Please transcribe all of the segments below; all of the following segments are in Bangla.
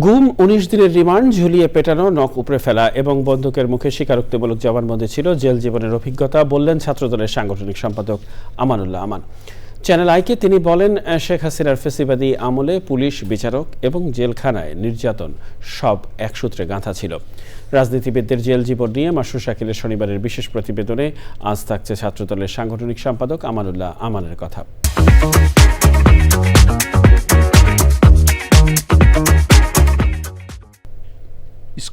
গুম উনিশ দিনের রিমান্ড, ঝুলিয়ে পেটানো, নখ উপড়ে ফেলা এবং বন্দুকের মুখে স্বীকারোক্তিমূলক জবানবন্দি ছিল জেল জীবনের অভিজ্ঞতা, বললেন ছাত্রদলের সাংগঠনিক সম্পাদক আমানুল্লাহ আমান। চ্যানেল আইকে তিনি বলেন শেখ হাসিনার ফেসিবাদী আমলে পুলিশ, বিচারক এবং জেলখানায় নির্যাতন সব এক সূত্রে গাঁথা ছিল। রাজনীতিবিদদের জেল জীবন নিয়ে মাসুর শাকিলের শনিবারের বিশেষ প্রতিবেদনে আজ থাকছে ছাত্রদলের সাংগঠনিক সম্পাদক আমানুল্লাহ আমানের কথা।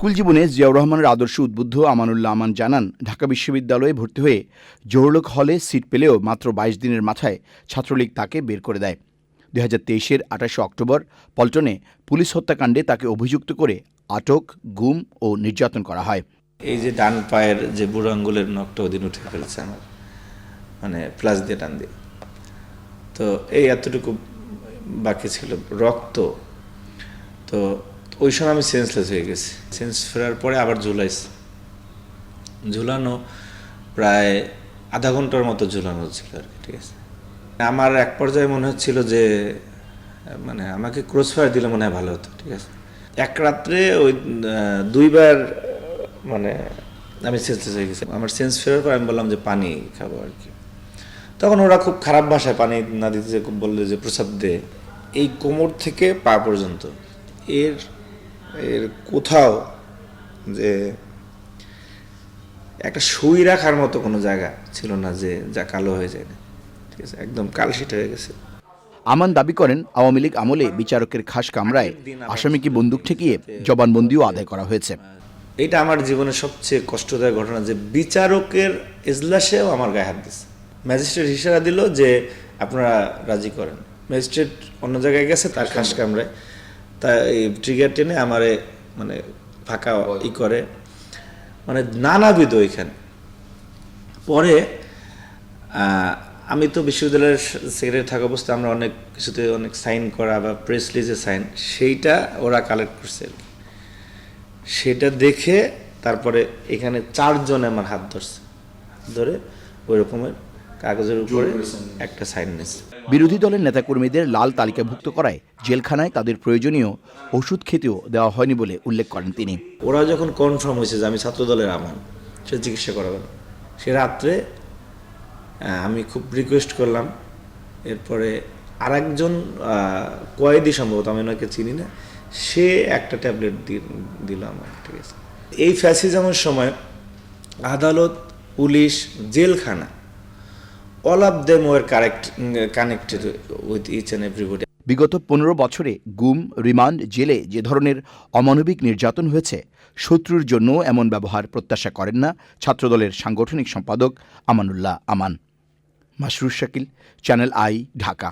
স্কুল জীবনে জিয়াউর রহমানের আদর্শ উদ্বুদ্ধ আমানুল্লাহ আমান জানান, ঢাকা বিশ্ববিদ্যালয়ে ভর্তি হয়ে জোহরলোক হলে সিট পেলেও মাত্র বাইশ দিনের মাথায় ছাত্রলীগ তাকে বের করে দেয়। দুই হাজার তেইশের আঠাশে অক্টোবর পল্টনে পুলিশ হত্যাকাণ্ডে তাকে অভিযুক্ত করে আটক, গুম ও নির্যাতন করা হয়। এই যে ডান পায়ের যে বুড়ো আঙ্গুলের নখটা ওদিন উঠে ফেলছে আমার মানে প্লাস দিয়ে টান দিয়ে। তো এই এতটুকু বাকি ছিল, রক্ত। তো ওই সময় আমি সেন্সলেস হয়ে গেছি। সেন্স ফেরার পরে আবার ঝুলাইছি। ঝুলানো প্রায় আধা ঘণ্টার মতো ঝুলানো ছিল আর কি, ঠিক আছে? আমার এক পর্যায়ে মনে হচ্ছিল যে মানে আমাকে ক্রস ফায়ার দিলে মনে হয় ভালো হতো, ঠিক আছে? এক রাত্রে ওই দুইবার মানে আমি সেন্সলেস হয়ে গেছি। আমার সেন্স ফেরার পর আমি বললাম যে, পানি খাব আর কি। তখন ওরা খুব খারাপ ভাষায় পানি না দিতে যে, বলল যে, প্রসাদ দে। এই কোমর থেকে পা পর্যন্ত। এর এর কোথাও যে একটা সুই রাখার মতো কোনো জায়গা ছিল না যে যা কালো হয়ে যায় না। ঠিক আছে একদম কালশিট হয়ে গেছে। আমান দাবি করেন আওয়ামী লীগ আমলে বিচারকের খাস কামরায় আসামিকে বন্দুক ঠেকিয়ে জবানবন্দিও আদায় করা হয়েছে। এটা আমার জীবনের সবচেয়ে কষ্টদায়ক ঘটনা যে বিচারকের এজলাসেও আমার গায়ে হাত দিচ্ছে ম্যাজিস্ট্রেট ইশারা দিল যে আপনারা রাজি করেন। ম্যাজিস্ট্রেট অন্য জায়গায় গেছে তার খাস কামরায়। তা এই ট্রিগার টেনে আমারে মানে ফাঁকা ই করে। মানে নানাবিধ ওইখানে। পরে আমি তো বিশ্ববিদ্যালয়ের সেক্রেটারি থাকা অবস্থায় আমরা অনেক কিছুতে অনেক সাইন করা বা প্রেস লিজে সাইন সেইটা ওরা কালেক্ট করছে আর কি। সেটা দেখে তারপরে এখানে চারজন আমার হাত ধরছে। হাত ধরে ওই রকমের কাগজের উপরে একটা সাইন নিচ্ছে বিরোধী দলের নেতাকর্মীদের লাল তালিকাভুক্ত করায় জেলখানায় তাদের প্রয়োজনীয় ওষুধ খেতেও দেওয়া হয়নি বলে উল্লেখ করেন তিনি। ওরা যখন কনফার্ম হয়েছে যে আমি ছাত্র দলের আমান সে চিকিৎসা করাবেন। সে রাত্রে আমি খুব রিকোয়েস্ট করলাম। এরপরে আরেকজন কয়েদি সম্ভবত আমি ওনাকে চিনি না সে একটা ট্যাবলেট দিল আমার ঠিক আছে এই ফ্যাসিজমের সময় আদালত পুলিশ জেলখানা all of them were correct connected with each and everybody বিগত পনেরো বছরে গুম, রিমান্ড, জেলে যে ধরনের অমানবিক নির্যাতন হয়েছে, শত্রুর জন্য এমন ব্যবহার প্রত্যাশা করেন না ছাত্রদলের সাংগঠনিক সম্পাদক আমানুল্লাহ আমান। Masrur Shakil, channel I, Dhaka.